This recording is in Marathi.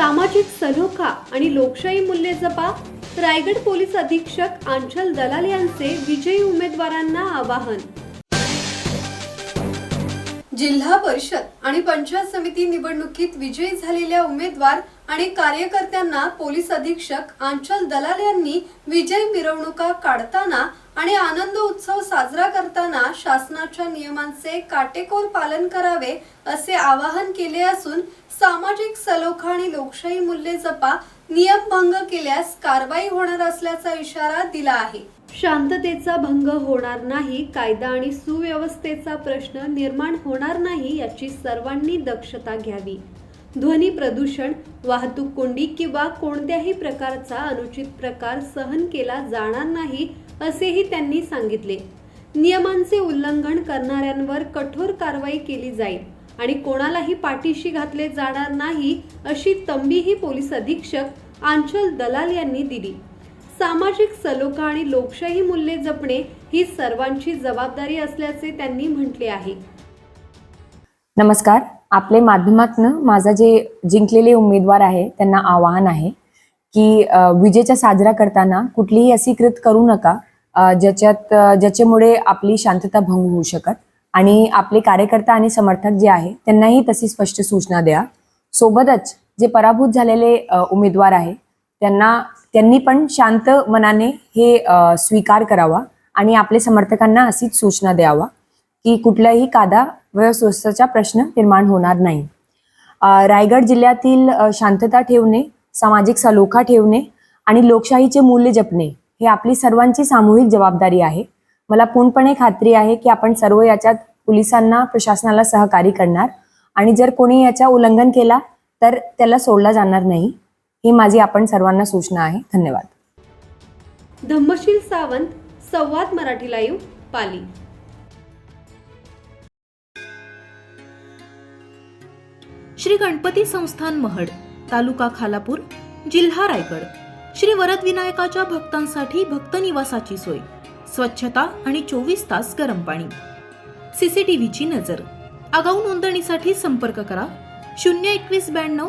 सामाजिक सलोखा आणि लोकशाही मूल्ये जपा रायगड पोलीस अधीक्षक आंचल दलाल यांचे विजयी उमेदवारांना आवाहन. जिल्हा परिषद आणि पंचायत समिती निवडणुकीत विजयी झालेल्या उमेदवार आणि कार्यकर्त्यांना पोलीस अधीक्षक आंचल दलाल यांनी विजय मिरवणुका काढताना आणि आनंद उत्सव साजरा करताना शासनाच्या नियमांचे काटेकोर पालन करावे असे आवाहन केले असून सामाजिक सलोखा आणि लोकशाही मूल्ये जपा नियम भंग केल्यास कारवाई होणार असल्याचा इशारा दिला आहे. शांततेचा भंग होणार नाही कायदा आणि सुव्यवस्थेचा प्रश्न निर्माण होणार नाही याची सर्वांनी दक्षता घ्यावी. ध्वनी प्रदूषण वाहतूक कोंडी किंवा कोणत्याही प्रकारचा अनुचित प्रकार सहन केला जाणार नाही असेही त्यांनी सांगितले. नियमांचे उल्लंघन करणाऱ्यांवर कठोर कारवाई केली जाईल आणि कोणालाही पाठीशी घातले जाणार नाही अशी तंबीही पोलीस अधीक्षक आंचल दलाल यांनी दिली. सामाजिक सलोखा आणि लोकशाही मूल्ये जपणे ही सर्वांची जबाबदारी असल्याचे त्यांनी म्हटले आहे. नमस्कार. आपले माध्यमातनं माझा जे जिंकलेले उमेदवार आहे त्यांना आवाहन आहे की विजेच्या विजेचा साजरा करताना कुठलीही अशी कृत करू नका ज्याच्यात ज्याच्यामुळे आपली शांतता भंग होऊ शकत. आणि आपले कार्यकर्ता आणि समर्थक जे आहे त्यांनाही तशी स्पष्ट सूचना द्या. सोबतच जे पराभूत झालेले उमेदवार आहे त्यांना त्यांनी पण शांत मनाने हे स्वीकार करावा आणि आपल्या समर्थकांना अशीच सूचना द्यावा की कुठल्याही व स्वस्थचा प्रश्न निर्माण होणार नाही. रायगड जिल्ह्यातील शांतता ठेवणे सामाजिक सलोखा ठेवणे आणि लोकशाहीचे मूल्य जपणे हे आपली सर्वांची सामूहिक जबाबदारी आहे. मला पूर्णपणे खात्री आहे की आपण सर्व याच्यात पोलिसांना प्रशासनाला सहकार्य करणार आणि जर कोणी याचा उल्लंघन केला तर त्याला सोडला जाणार नाही. ही माझी आपण सर्वांना सूचना आहे. धन्यवाद. धम्मशील सावंत संवाद मराठी लाईव्ह पाली. श्री गणपती संस्थान महड तालुका खालापूर जिल्हा रायगड. श्री वरद विनायकाच्या भक्तांसाठी भक्त निवासाची सोय स्वच्छता आणि चोवीस तास गरम पाणी. सीसीटीव्हीची नजर. आगाऊ नोंदणीसाठी संपर्क करा. शून्य एकवीस ब्याण्णव